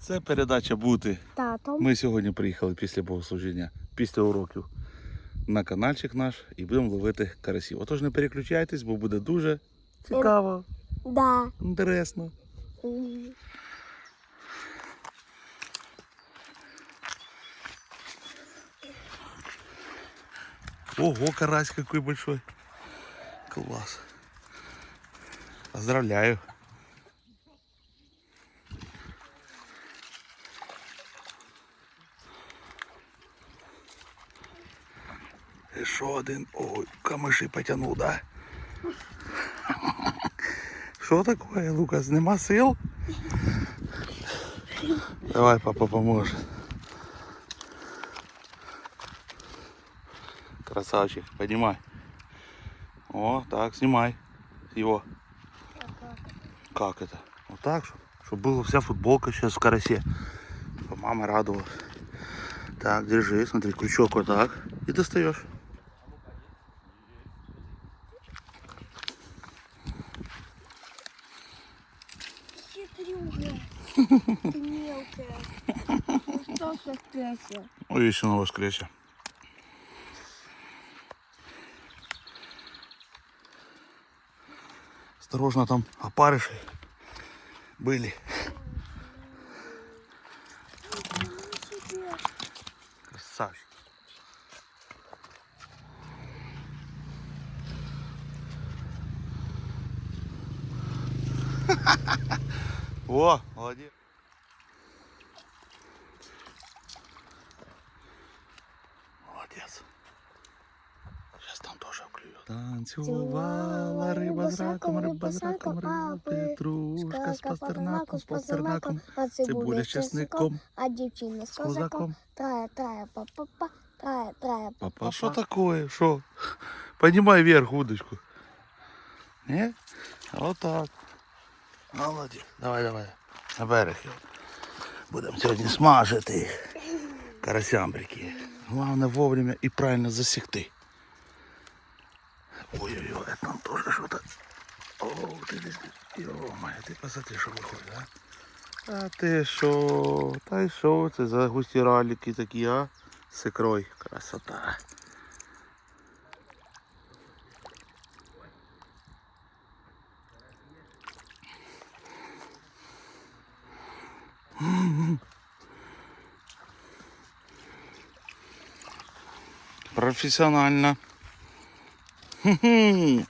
Це передача бути. Татом. Ми сьогодні приїхали після богослужіння, після уроків на каналчик наш і будемо ловити карасів. Отож не переключайтесь, бо буде дуже цікаво, Да. інтересно. Ого, карась какой большой. Класс. Поздравляю. Еще один. Ой, камыши потянул, да? Что такое, Лукас? Нема сил? Давай, папа поможет. Красавчик, поднимай. О, так, снимай его. Как это? Вот так, чтобы была вся футболка сейчас в карасе. Мама радовалась. Так, держи, смотри, крючок вот так. И достаешь. Ну воскресил? Ой, еще на воскресе. Осторожно, там опарыши были. Красавчик. О, молодец. Молодец. Сейчас там тоже клюет. Танцевала рыба с раком, рыба с раком, рыба петрушка с пастернаком, с пастернаком, а цибуля с чесником, а дівчина з с козаком. Трая, трая, па-па-па, трая, трая, Папа, па-па-па. что такое? Что? Поднимай вверх удочку. Не? Вот так. Молодец. Давай, давай. На берег. Будемо сьогодні смажити. Карасямбрики. Головне вовремя і правильно засікти. Ой-ой-ой, это там тоже что-то. О, ты десь. Йо-моє, ти посмотри, що виходить, а? А ти що? Та й що це за густі раліки такі, а? С икрой. Красота. Профессионально. Хм-хм.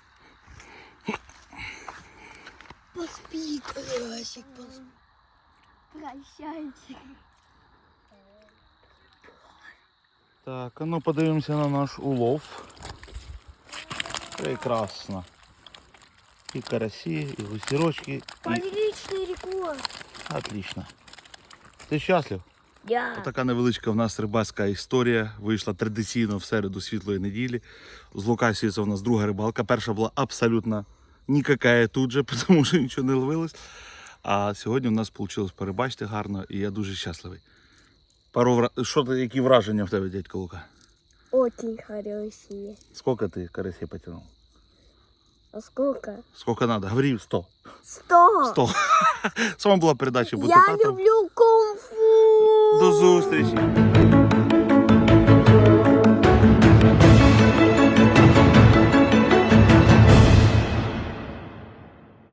Поспи, карасик, поспи. Прощайте. Так, а ну подивимося на наш улов. Прекрасно. І карасі, і гусірочки. І... Подличный рекорд. Отлично. Ти щаслив? Я. Така невеличка в нас рибацька історія вийшла традиційно в середу світлої неділі. З Лукасією це у нас друга рибалка. Перша була абсолютно нікакая тут же, тому що нічого не ловилось. А сьогодні у нас вийшло перебачити гарно і я дуже щасливий. Пару вра... Що ти, які враження в тебе, дядько Лука? Очень хорошие. Скільки ти карасей потягнув? А сколько? Скільки треба? Говори 100. Сто. 100. З вами була передача «Бути Я татом». люблю кунг-фу. До зустрічі!